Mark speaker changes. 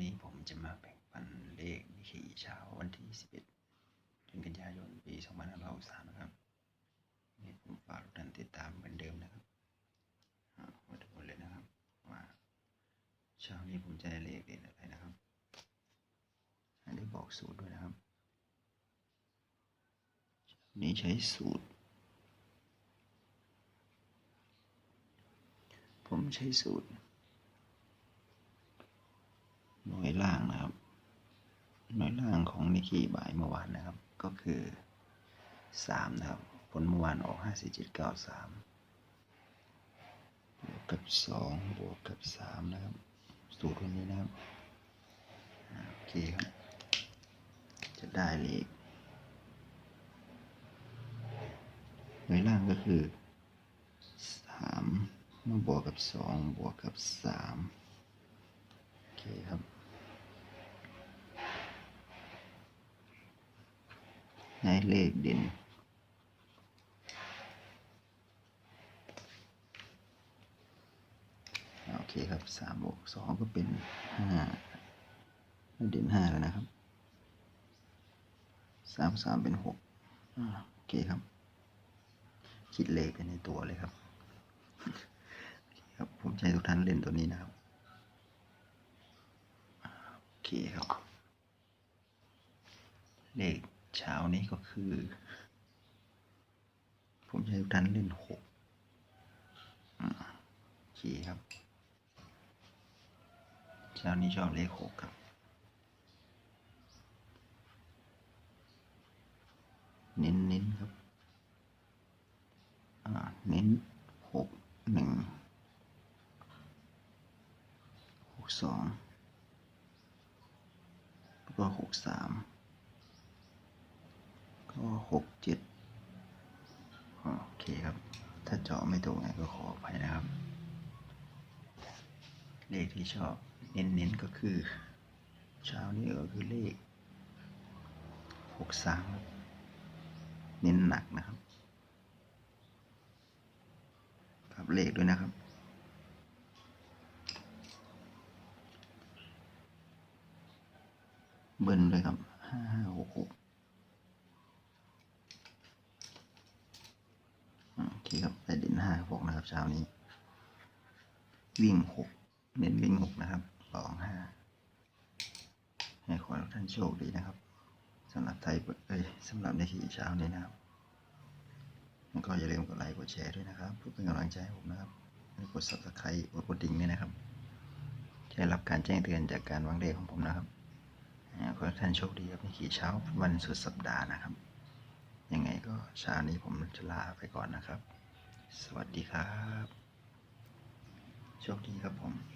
Speaker 1: นี้ผมจะมาแบ่งปันเลขนิขีเช้าวันที่ 11เดือนกันยายนปี2563นะครับนี่ผมฝากทุกท่านติดตามเหมือนเดิมนะครับมาดูเลยนะครับ ว่าเช้านี้ผมจะได้เลขเด่นอะไรนะครับให้ได้บอกสูตรด้วยนะครับเช้านี้ใช้สูตร ผมใช้สูตร หน่วยล่างนะครับ หน่วยล่าง ของนิกกี้บ่ายเมื่อวานนะครับ ก็คือสามนะครับ ผลเมื่อวานออกห้าสี่เจ็ดเก้าสามบวกกับสองบวกกับสามนะครับ สูตรวันนี้นะครับ โอเคครับ จะได้เลขหน่วยล่างก็คือสามมาบวกกับสองบวกกับสามโอเคครับ ในเลขเด่น โอเคครับสามบวกสองก็เป็นห้าเด่นห้าแล้วนะครับสามสามเป็นหกโอเคครับ คิดเลขไปในตัวเลยครับครับผมให้ทุกท่านเล่นตัวนี้นะครับ โอเคครับ เลข เช้านี้ก็คือ ผมจะให้ทุกท่านเล่นหกอ่าโอเคครับ เช้านี้ชอบเลขหกครับ เน้นเน้นครับเน้นหกหนึ่งหกสองแล้วก็หกสาม ก็หกเจ็ดโอเคครับ ถ้าเจาะไม่ตรงไงก็ขออภัยนะครับ เลขที่ชอบเน้นๆก็คือเช้านี้ก็คือเลขหกสามเน้นหนักนะครับครับเลขด้วยนะครับเบิ้ลด้วยครับห้าห้าหกหกโอเครับได้เด่นห้าหกนะครับเช้านี้ วิ่งหกเน้นวิ่งหกนะครับสองห้าให้ขอทุกท่านโชคดีนะครับสำหรับไทยเอ้ยสำหรับในทีเช้านี้นะครับก็อย่าลืมกดไลค์กดแชร์ด้วยนะครับเพื่อเป็นกำลังใจให้ผมนะครับกด subscribe กดกระดิ่งด้วยนะครับจะได้รับการแจ้งเตือนจากการวางเลขของผมนะครับขอให้ท่านโชคดีครับในขี่เช้าวันสุดสัปดาห์นะครับ ยังไงก็เช้านี้ผมจะลาไปก่อนนะครับ สวัสดีครับ โชคดีครับผม